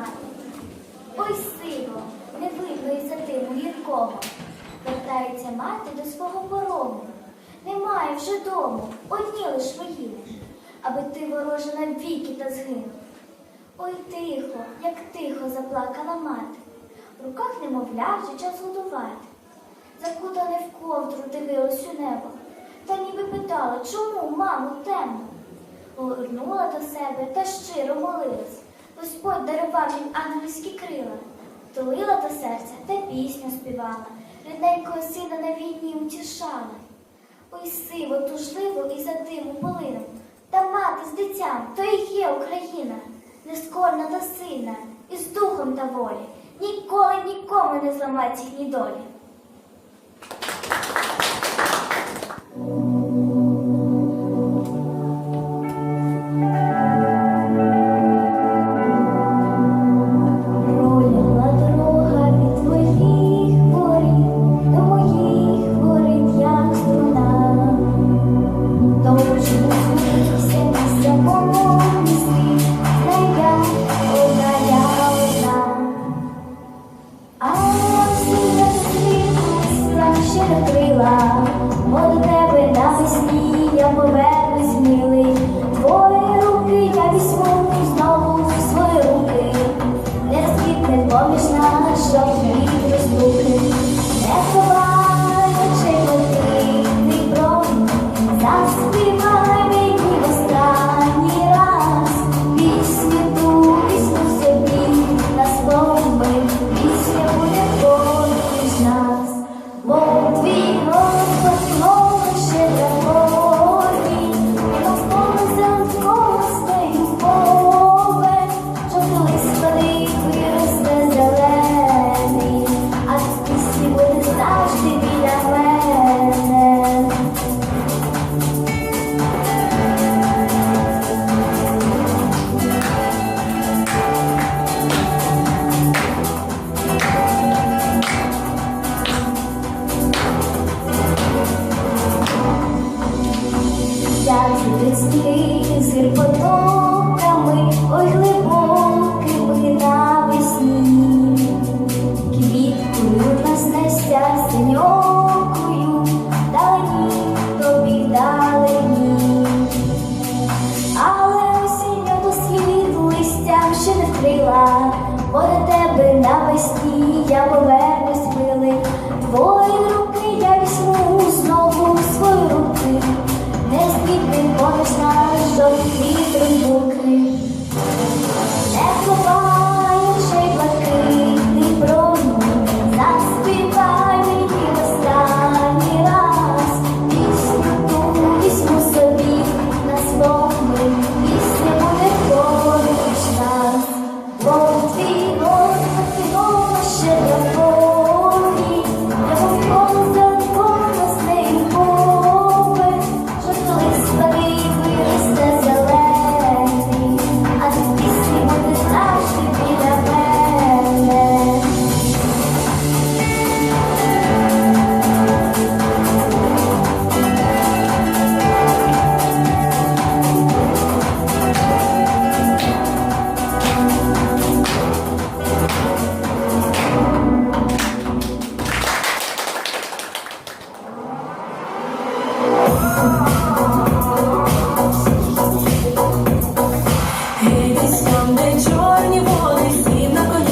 мати. Ой, сиво, не видно із за диму гіркого. Вертається мати до свого порогу. Немає вже дому, одні лиш воїни, аби ти ворожа навіки та згинув. Ой, тихо, як тихо заплакала мати. В руках немовля вже час годувати. Закутане в ковдру дивилась у небо, та ніби питала, чому, мамо, темно? Повернула до себе та щиро молилась. Господь дарував їм ангельські крила, тулила до серця та пісню співала, рідненького сина на війні утішала. Ой, сиво, тужливо і за диму полином, та мати з дитям, то і є Україна, нескорна та сильна, і з духом та волі, ніколи нікому не зламать їхні долі. without you. Тебе я повернусь милий. Там, де чорні води, сім на